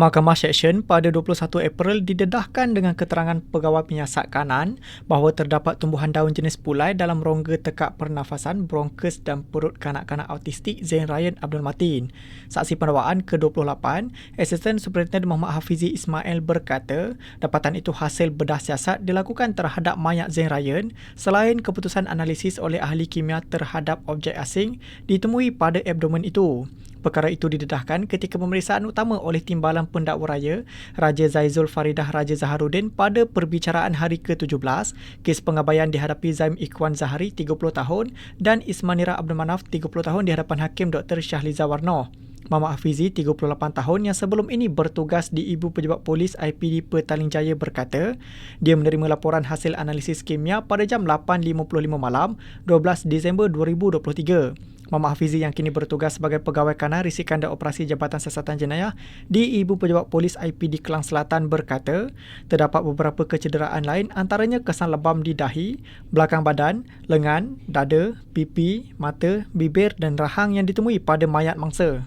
Mahkamah Seksyen pada 21 April didedahkan dengan keterangan pegawai penyiasat kanan bahawa terdapat tumbuhan daun jenis pulai dalam rongga tekak pernafasan, bronkus dan perut kanak-kanak autistik Zain Ryan Abdul Matin. Saksi pendakwaan ke-28, Asisten Superintendent Muhammad Hafizi Ismail berkata, dapatan itu hasil bedah siasat dilakukan terhadap mayat Zain Ryan selain keputusan analisis oleh ahli kimia terhadap objek asing ditemui pada abdomen itu. Perkara itu didedahkan ketika pemeriksaan utama oleh Timbalan Pendakwa Raya Raja Zaizul Faridah Raja Zaharuddin pada perbicaraan hari ke-17 kes pengabaian dihadapi Zaim Ikhwan Zahari 30 tahun dan Ismanira Abdul Manaf 30 tahun di hadapan Hakim Dr. Syahliza Warno. Mama Hafizi, 38 tahun yang sebelum ini bertugas di Ibu Pejabat Polis IPD Petaling Jaya berkata, dia menerima laporan hasil analisis kimia pada jam 8.55 malam 12 Disember 2023. Mama Hafizi yang kini bertugas sebagai pegawai kanan risikan dan operasi Jabatan Siasatan Jenayah di Ibu Pejabat Polis IPD Kelang Selatan berkata, terdapat beberapa kecederaan lain antaranya kesan lebam di dahi, belakang badan, lengan, dada, pipi, mata, bibir dan rahang yang ditemui pada mayat mangsa.